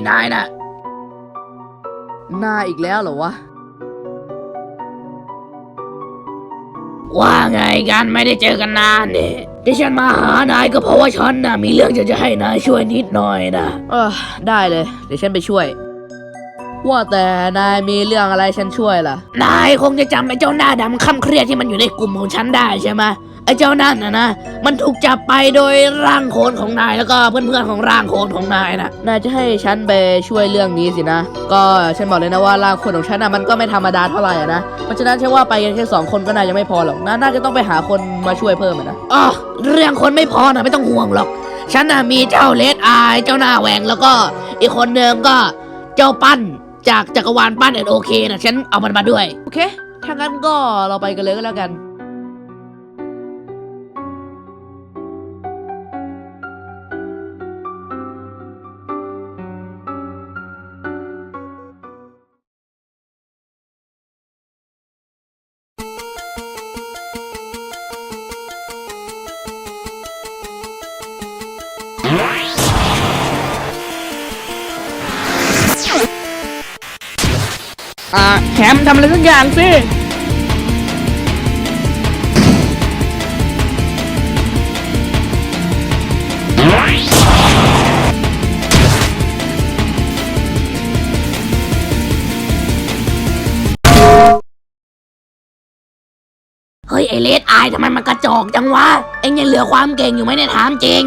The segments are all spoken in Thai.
เฮ้ยนายน่ะนายอีกแล้วเหรอวะ ว่าไงกันไม่ได้เจอกันนานเนี่ยที่ฉันมาหานายก็เพราะว่าฉันน่ะมีเรื่องจะจะให้นายช่วยนิดหน่อยนะเออได้เลย เดี๋ยวฉันไปช่วย ว่าแต่นายมีเรื่องอะไรฉันช่วยล่ะ นายคงจะจำไอ้เจ้าหน้าดำค่ำเครียดที่มันอยู่ในกลุ่มของฉันได้ใช่ไหมไอ้เจ้านั่นนะนะ มันถูกจับไปโดยร่างโคลนของนายแล้วก็เพื่อนๆของร่างโคลนของนายนะนายจะให้ฉันไปช่วยเรื่องนี้สินะ ก็ฉันบอกเลยนะว่าร่างคนของฉันนะมันก็ไม่ธรรมดาเท่าไหร่อะนะ เพราะฉะนั้นฉันว่าไปกันแค่สองคนก็น่าจะไม่พอหรอกนะน่าจะต้องไปหาคนมาช่วยเพิ่มอะนะอ๋อเรื่องคนไม่พอนะไม่ต้องห่วงหรอก ฉันน่ะมีเจ้าเลดอายเจ้าหน้าแหวงแล้วก็อีกคนหนึ่งก็เจ้าปั้นจากจักรวาลปั้นเอ็นโอเคนะฉันเอามันมาด้วย โอเคถ้างั้นก็เราไปกันเลยก็แล้วกัน ทำอะไรสักอย่างสิเฮ้ยไอเลดอายทำไมมันกระจอกจังวะ เอ็งยังเหลือความเก่งอยู่ไหมเนี่ยถามจริง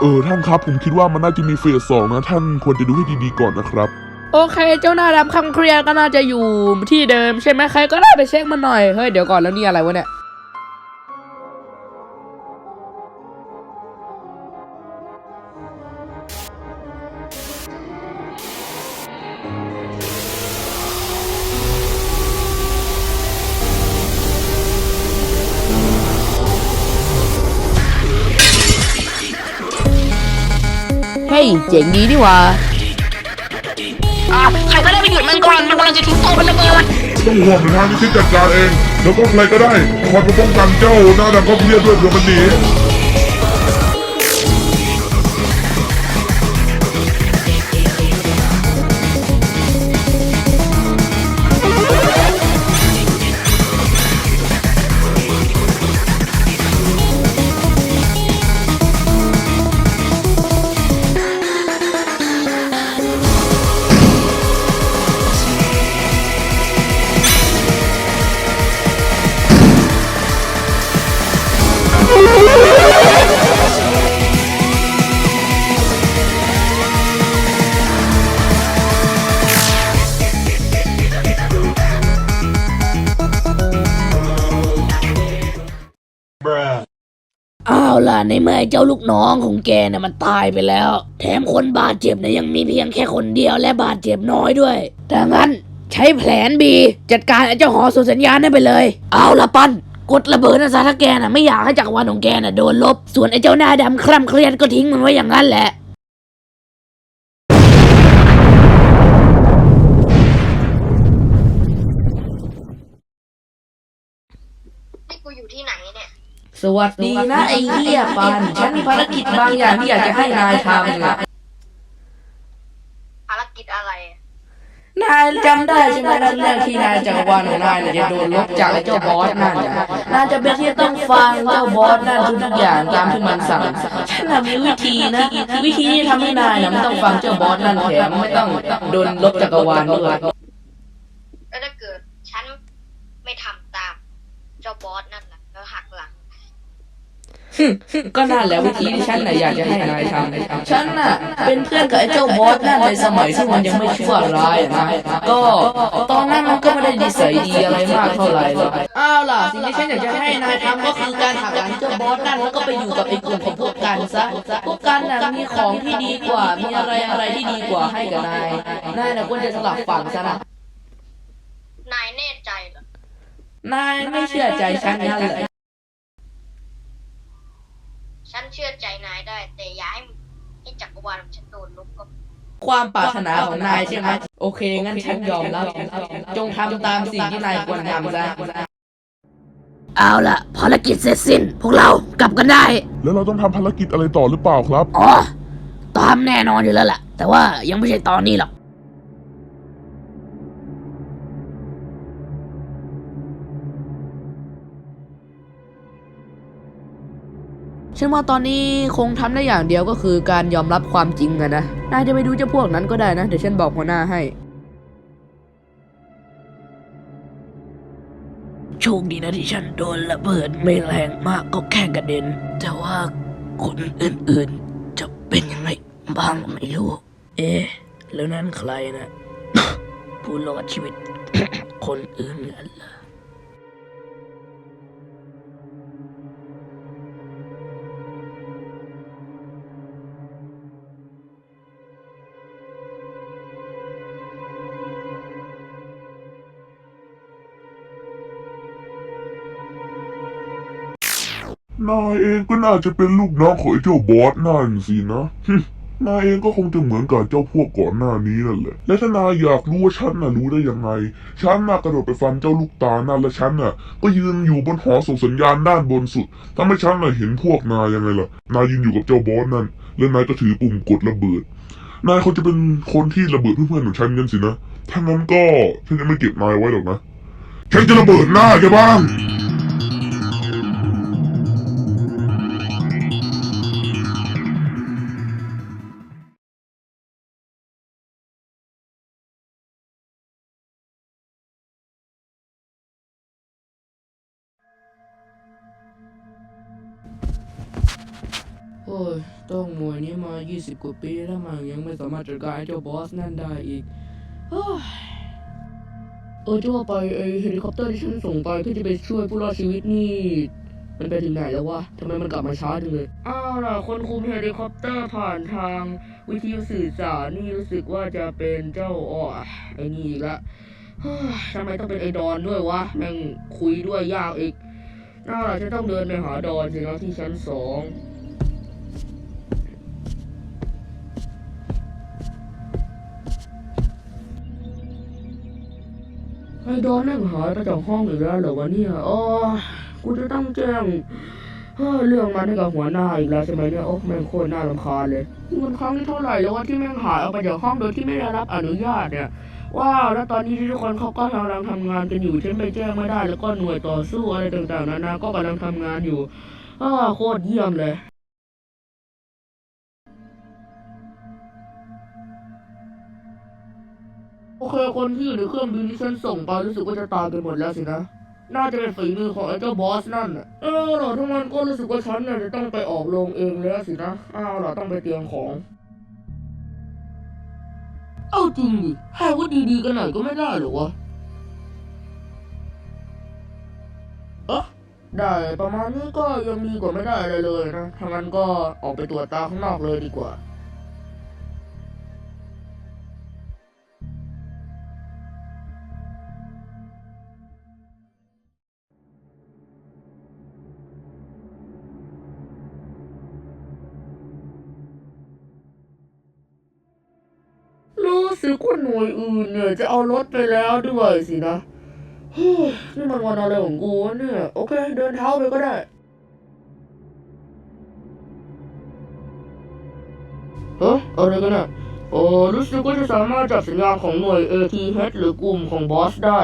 เออท่านครับผมคิดว่ามันน่าจะมีเฟสสองนะ ท่านควรจะดูให้ดีๆก่อนนะครับ โอเค เจ้าหน้าดำคำเครียดก็น่าจะอยู่ที่เดิมใช่ไหมใครก็ได้ไปเช็คมันหน่อย เฮ้ย เดี๋ยวก่อนแล้วนี่อะไรวะเนี่ยเฮ้ยเจ๋งดีนี่ว่า ใครก็ได้ไปหยุดมันก่อนมันกำลังจะทิ้งโต๊ะเป็นระเบิดต้องห่วงนทางที่จัดการเอง แล้วก็ใครก็ได้คอยมาป้องกันเจ้าหน้าดำก็เพียดด้วยเผื่อมันหนี ในเมื่อเจ้าลูกน้องของแกเนี่ยมันตายไปแล้ว แถมคนบาดเจ็บเนี่ยยังมีเพียงแค่คนเดียวและบาดเจ็บน้อยด้วยดังนั้นใช้แผนบีจัดการไอ้เจ้าหอส่งสัญญาณนั่นไปเลย เอาละปั้นกดระเบิดนะซะถ้าแกน่ะไม่อยากให้จักรวาลของแกน่ะโดนลบ ส่วนไอ้เจ้าหน้าดำคร่ำเครียดก็ทิ้งมันไว้อย่างนั้นแหละนี่กูอยู่ที่ไหนเนี่ย สวัสดีนะไอ้เหี้ยปันฉันมีภารกิจบางอย่างที่อยากจะให้นายทำนะภารกิจอะไรอะนายจำได้ใช่ไหมนั่นเรื่องที่นายจักรวาลของนายเนี่ยจะโดนลบจากไอ้เจ้าบอสนั่นนะนายจะเป็นที่ต้องฟังเจ้าบอสนั่นทุกๆอย่างตามที่มันสั่งฉันน่ะมีวิธีนะ วิธีที่ทำให้นายนะไม่ต้องฟังเจ้าบอสนั่นแถมไม่ต้องโดนลบจักรวาลด้วยแล้วถ้าเกิดฉันไม่ทำตาม เจ้าบอสนั่นล่ะแล้วหักหลัง ก็นั่นแหละวิธีที่ฉันน่ะอยากจะให้นายทำฉันน่ะ เป็นเพื่อนกับไอ้เจ้าบอสนั่นในสมัยที่มันยังไม่ชั่วร้ายอะนะก็ตอนนั้นมันก็ไม่ได้ดีใสยดีอะไรมากเท่าไหร่หรอกอ้าวล่ะสิ่งที่ฉันอยากจะให้นายทำก็คือการหักหลังเจ้าบอสนั่นแล้วก็ไปอยู่กับไอ้กลุ่มของพวกกันซะพวกกันน่ะมีของที่ดีกว่า มีอะไรอะไรที่ดีกว่าให้กับนายนายน่ะควรจะสลับฝั่งซะนะนายแน่ใจเหรอนายไม่เชื่อใจฉันนั่นเลย ฉันเชื่อใจนายได้ แต่อย่าให้ให้จักรวาลของฉันโดนลบก็ความปรารถนาของนายใช่ไหมโอเค งั้นฉันยอมรับจงทำตามสิ่งที่นายควรทำซะเอาล่ะภารกิจเสร็จสิ้น พวกเรากลับกันได้ แล้วเราต้องทำภารกิจอะไรต่อหรือเปล่าครับ อ๋อตามแน่นอนอยู่แล้วแหละแต่ว่ายังไม่ใช่ตอนนี้หรอก ฉันว่าตอนนี้คงทำได้อย่างเดียวก็คือการยอมรับความจริงอะนะ นายจะไปดูเจ้าพวกนั้นก็ได้นะ เดี๋ยวฉันบอกหัวหน้าให้ โชคดีนะที่ฉันโดนระเบิดไม่แรงมากก็แค่กระเด็น แต่ว่าคนอื่นๆ จะเป็นยังไงบ้างไม่รู้ เอ๊ะ แล้วนั่นใครนะ ผู้รอดชีวิตคนอื่นนั่นเหรอ นายเองก็น่าจะเป็นลูกน้องของไอ้เจ้าบอสนั่นสินะ นายเองก็คงจะเหมือนกับเจ้าพวกก่อนหน้านี้นั่นแหละ และถ้านายอยากรู้ว่าฉันน่ะรู้ได้ยังไง ฉันน่ะกระโดดไปฟันเจ้าลูกตานั่นและฉันน่ะ ก็ยืนอยู่บนหอส่งสัญญาณด้านบนสุดทำให้ฉันน่ะเห็นพวกนายยังไงล่ะ นายยืนอยู่กับเจ้าบอสนั่น และนายก็ถือปุ่มกดระเบิด นายคงจะเป็นคนที่ระเบิดเพื่อนๆของฉันกันสินะ ถ้างั้นก็ฉันจะไม่เก็บนายไว้หรอกนะ ฉันจะระเบิดหน้าแกบ้าง อ้ย ต้องมวยนี้มา 20 กว่าปีแล้วมันยังไม่สามารถจัดการไอ้เจ้าบอสนั่นได้อีกเฮ้ยเออจะว่าไปไอเฮลิคอปเตอร์ที่ฉันส่งไปเพื่อจะไปช่วยผู้รอดชีวิตนี่ มันไปถึงไหนแล้ววะทำไมมันกลับมาช้าจังเลย อ้าวล่ะคนคุมเฮลิคอปเตอร์ผ่านทางวิทยุสื่อสารนี่รู้สึกว่าจะเป็นเจ้าอ้อไอ้นี่อีกละเฮ้ยทำไมต้องเป็นไอ้ดอนด้วยวะแม่งคุยด้วยยากอีกน่าล่ะฉันต้องเดินไปหาดอนสินะที่ชั้นสอง ไอ้ดอนนั่งหายไปจากห้องอีกแล้วเหรอวะเนี่ยอ๋อกูจะต้องแจ้งเรื่องมันให้กับหัวหน้าอีกแล้วใช่ไหมเนี่ยโอ้แม่งโคตรน่ารำคาญเลยมันครั้งที่เท่าไหร่แล้วว่าที่แม่งหายออกไปจากห้องโดยที่ไม่ได้รับอนุญาตเนี่ยว้าวแล้วตอนนี้ที่ทุกคนเขาก็กำลังทำงานกันอยู่ฉันไปแจ้งไม่ได้ แล้วก็หน่วยต่อสู้อะไรต่างๆนานาก็กำลังทำงานอยู่อ้าโคตรเยี่ยมเลย เคคนที่อยู่ในเครื่องบินที่ฉันส่งไปรู้สึกว่าจะตายกันหมดแล้วสินะ น่าจะเป็นฝีมือของไอ้เจ้าบอสนั่นน่ะเออเหรอทั้งนั้นก็รู้สึกว่าฉันน่ะจะต้องไปออกโรงเองแล้วสินะอ้าวหรอต้องไปเตรียมของ เอาจริงดิให้ว่าดีๆกันหน่อยก็ไม่ได้หรอวะเอ๊ะได้ประมาณนี้ก็ยังดีกว่าไม่ได้อะไรเลยนะถ้างั้นก็ออกไปตรวจตาข้างนอกเลยดีกว่า รู้สึกว่าหน่วยอื่นเนี่ยจะเอารถไปแล้วด้วยสินะนี่มันวันอะไรของกูเนี่ยโอเค เดินเท้าไปก็ได้ เฮ้ยอะไรกันเนี่ยโอ้รู้สึกว่าจะสามารถจับสัญญาณของหน่วย ATH หรือกลุ่มของบอสได้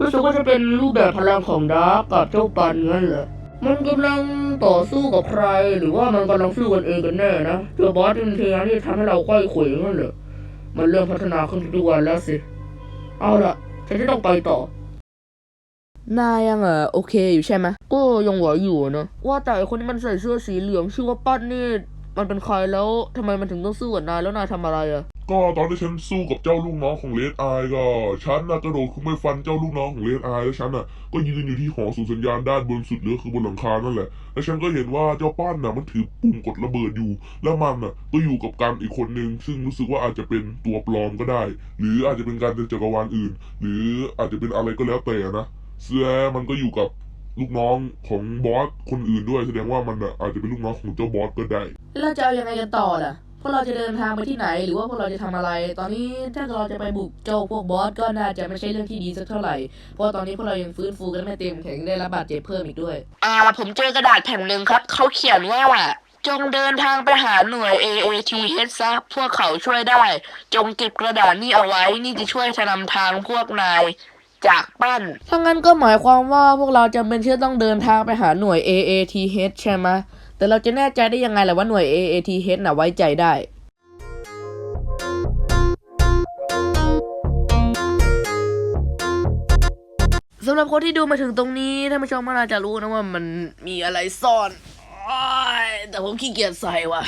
รู้สึกว่าจะเป็นรูปแบบพลังของดาร์กกับเจ้าปันงั้นเหรอมันกำลังต่อสู้กับใคร หรือว่ามันกำลังสู้กันเองกันแน่นะเจ้าบอสเป็นพยายามที่ทำให้เราค่อยขวงั้นเหรอ มันเริ่มพัฒนาขึ้นทุกวันแล้วสิ เอาละฉันจะต้องไปต่อนายยังเออโอเคอยู่ใช่ไหมก็ยังไหวอยู่นะว่าแต่คนที่มันใส่เสื้อสีเหลืองชื่อว่าปั้นนี่มันเป็นใครแล้วทำไมมันถึงต้องสู้กับนายแล้วนายทำอะไรอะ ก็ตอนที่ฉันสู้กับเจ้าลูกน้องของเลดไอก็ฉันน่ะกระโดดขึ้นไปฟันเจ้าลูกน้องของเลดไอแล้วฉันน่ะก็ยืนอยู่ที่หอส่งสัญญาณด้านบนสุดหรือคือบนหลังคานั่นแหละ แล้วฉันก็เห็นว่าเจ้าป้านน่ะมันถือปุ่มกดระเบิดอยู่ แล้วมันน่ะก็อยู่กับกันอีกคนนึง ซึ่งรู้สึกว่าอาจจะเป็นตัวปลอมก็ได้ หรืออาจจะเป็นการจากจักรวาลอื่น หรืออาจจะเป็นอะไรก็แล้วแต่นะเสื้อมันก็อยู่กับลูกน้องของบอสคนอื่นด้วยแสดงว่ามันน่ะอาจจะเป็นลูกน้องของเจ้าบอสก็ได้ แล้วจะเอายังไงกันต่อล่ะ พวกเราจะเดินทางไปที่ไหน หรือว่าพวกเราจะทำอะไร ตอนนี้ถ้าเราจะไปบุกโจาพวกบอสก็น่าจะไม่ใช่เรื่องที่ดีสักเท่าไหร่ เพราะตอนนี้พวกเรายังฟื้นฟูกันไม่เต็มแข็งได้รับบาดเจ็บเพิ่มอีกด้วย อ่า ผมเจอกระดาษแผ่นหนึ่งครับ เขาเขียนว่าจงเดินทางไปหาหน่วย AATH ซะพวกเขาช่วยได้ จงเก็บกระดาษนี่เอาไว้ นี่จะช่วยนำทางพวกนายจากปั้น ถ้างั้นก็หมายความว่าพวกเราจำเป็นที่จะต้องเดินทางไปหาหน่วย AATH ใช่ไหมะ แต่เราจะแน่ใจได้ยังไงล่ะว่าหน่วย AATH น่ะไว้ใจได้สำหรับคนที่ดูมาถึงตรงนี้ท่านผู้ชมก็น่าจะรู้นะว่ามันมีอะไรซ่อนอแต่ผมขี้เกียจใส่ว่ะ